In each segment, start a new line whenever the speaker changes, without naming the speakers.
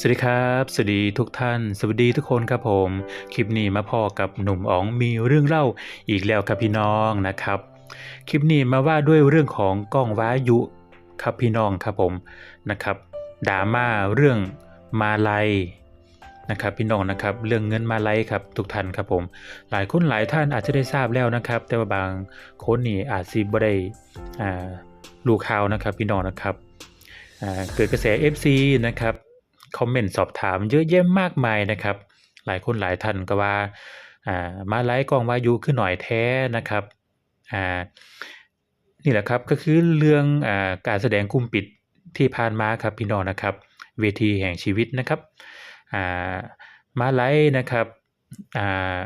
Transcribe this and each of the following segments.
สวัสดีครับ สวัสดีทุกท่าน สวัสดีทุกคนครับผม คลิปนี้มาพอกับหนุ่มอ๋องมีเรื่องเล่าอีกแล้วครับพี่น้องนะครับ คลิปนี้มาว่าด้วยเรื่องของกล้องว้ายุครับพี่น้องครับผมนะครับดราม่าเรื่องมาลัยนะครับพี่น้องนะครับเรื่องเงินมาลัยครับทุกท่านครับผม หลายคนหลายท่านอาจจะได้ทราบแล้วนะครับ แต่ว่าบางคนนี่อาจสิบ่ได้อ่ารู้ข่าวนะครับพี่น้องนะครับเกิดกระแส FC นะครับ คอมเมนต์สอบถามเยอะแยะมากมายนะครับ หลายคนหลายท่านก็ว่าอ่ามาไลฟ์กองวายุขึ้นหน่อยแท้นะครับอ่านี่แหละครับก็คือเรื่องอ่าการแสดงกลุ่มปิดที่ผ่านมาครับพี่น้องนะครับ เวทีแห่งชีวิตนะครับอ่ามาไลฟ์นะครับอ่า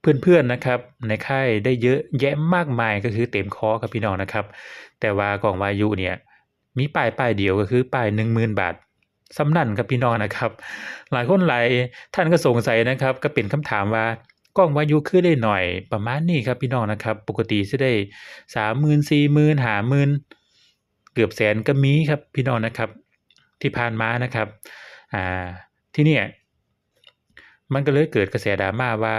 เพื่อนๆนะครับในค่ายได้เยอะแยะมากมายก็คือเต็มคอครับพี่น้องนะครับ แต่ว่ากองวายุเนี่ยมีป้ายป้ายเดียวก็คือป้าย 10,000 บาท สำนั่นครับพี่น้องนะครับ หลายคนหลายท่านก็สงสัยนะครับ ก็เป็นคำถามว่ากล้องวายุคือได้หน่อยประมาณนี้ครับพี่น้องนะครับ ปกติสิได้สามหมื่นสี่หมื่นห้าหมื่นเกือบแสนก็มีครับพี่น้องนะครับ ที่ผ่านมานะครับอ่าที่เนี่ยมันก็เลยเกิดกระแสดราม่าว่า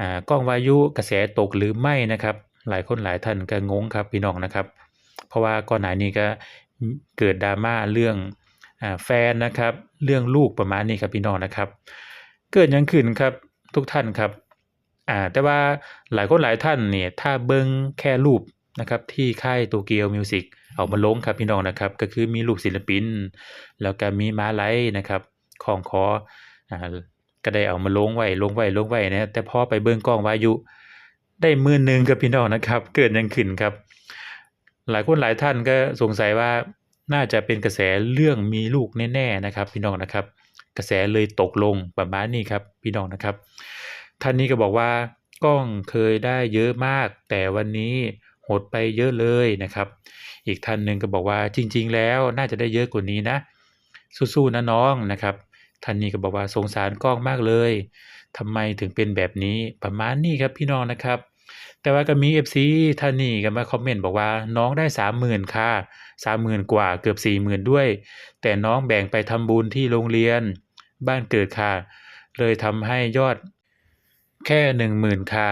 อ่ากล้องวายุกระแสตกหรือไม่นะครับ หลายคนหลายท่านก็งงครับพี่น้องนะครับ เพราะว่าก่อนหน้านี้ก็เกิดดราม่าเรื่อง แฟนนะครับ เรื่องลูกประมาณนี้ครับพี่น้องนะครับ เกิดยังขึ้นครับทุกท่านครับอ่าแต่ว่าหลายคนหลายท่านเนี่ยถ้าเบิ่งแค่รูปนะครับที่ค่ายโตเกียวมิวสิกเอามาลงครับพี่น้องนะครับ ก็คือมีรูปศิลปิน แล้วก็มีม้าไลท์นะครับของคออ่าก็ได้เอามาลงไว้ลงไว้ลงไว้นะแต่พอไปเบิ่งกล้องวายุได้มื่นหนึ่งครับพี่น้องนะครับ เกิดยังขึ้นครับ หลายคนหลายท่านก็สงสัยว่า น่าจะเป็นกระแสเรื่องมีลูกแน่ๆนะครับพี่น้องนะครับ กระแสเลยตกลงประมาณนี้ครับพี่น้องนะครับ ท่านนี้ก็บอกว่ากล้องเคยได้เยอะมาก แต่วันนี้หดไปเยอะเลยนะครับ อีกท่านหนึ่งก็บอกว่าจริง ๆ แล้วน่าจะได้เยอะกว่านี้นะ สู้ๆนะน้องนะครับท่านนี้ก็บอกว่าสงสารกล้องมากเลยทำไมถึงเป็นแบบนี้ประมาณนี้ครับพี่น้องนะครับ แต่ว่าก็มี FC ท่านนี้ก็มาคอมเมนต์บอกว่าน้องได้30,000ค่ะ30,000กว่าเกือบ40,000ด้วย แต่น้องแบ่งไปทำบุญที่โรงเรียน บ้านเกิดค่ะ เลยทำให้ยอดแค่10,000ค่ะ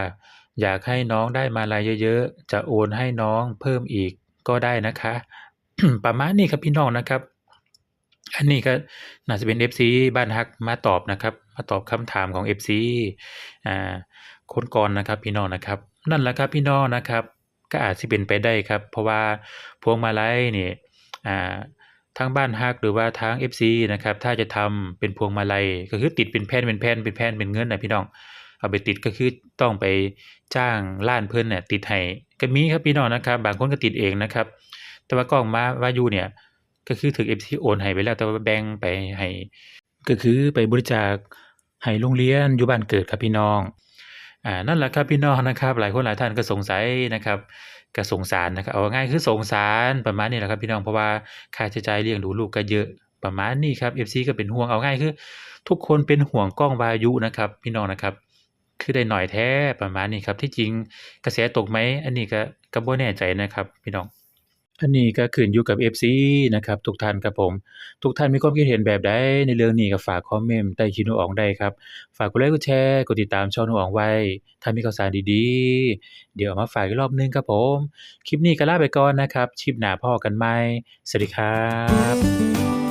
อยากให้น้องได้มาลายเยอะๆ จะโอนให้น้องเพิ่มอีกก็ได้นะคะ ประมาณนี้ครับพี่น้องนะครับ อันนี้ก็น่าจะเป็น FC บ้านฮักมาตอบนะครับ มาตอบคำถามของ FC อ่า คนก่อนนะครับพี่น้องนะครับ นั่นแหละครับพี่น้องนะครับ ก็อาจสิเป็นไปได้ครับ เพราะว่าพวงมาลัยนี่อ่าทางบ้านฮักหรือว่าทาง FC นะครับถ้าจะทำเป็นพวงมาลัยก็คือติดเป็นแผ่นเป็นแผ่นเป็นแผ่นเป็นเงินนะพี่น้องเอาไปติดก็คือต้องไปจ้างร้านเพิ่อนเนี่ยติดให้ก็มีครับพี่น้องนะครับ บางคนก็ติดเองนะครับ แต่ว่ากล้องมาวายุเนี่ยก็คือถึก FC โอนให้ไปแล้วแต่ว่าแบ่งไปให้ก็คือไปบริจาคให้โรงเรียนอยู่บ้านเกิดครับพี่น้อง อ่านั่นแหละครับพี่น้องนะครับ หลายคนหลายท่านก็สงสัยนะครับก็สงสารนะครับเอาง่ายคือสงสารประมาณนี้แหละครับพี่น้องเพราะว่าค่าใช้จ่ายเลี้ยงดูลูกก็เยอะประมาณนี้ครับเอฟซีก็เป็นห่วงเอาง่ายคือ ทุกคนเป็นห่วงกล้องวายุนะครับ พี่น้องนะครับ คือได้หน่อยแท้ประมาณนี้ครับที่จริงกระแสตกไหมอันนี้ก็ก็บ่แน่ใจนะครับ พี่น้อง อันนี้ก็ขึ้นอยู่กับ FC นะครับ ทุกท่านครับผม ทุกท่านมีความคิดเห็นแบบใดในเรื่องนี้ก็ฝากคอมเมนต์ใต้คลิปนูอองได้ครับ ฝากกดไลค์กดแชร์กดติดตามช่องนูอองไว้ ถ้ามีข่าวสารดีๆ เดี๋ยวมาฝากอีกรอบหนึงครับผม คลิปนี้ก็ลาไปก่อนนะครับชิปหน้าพ่อกันใหม่สวัสดีครับ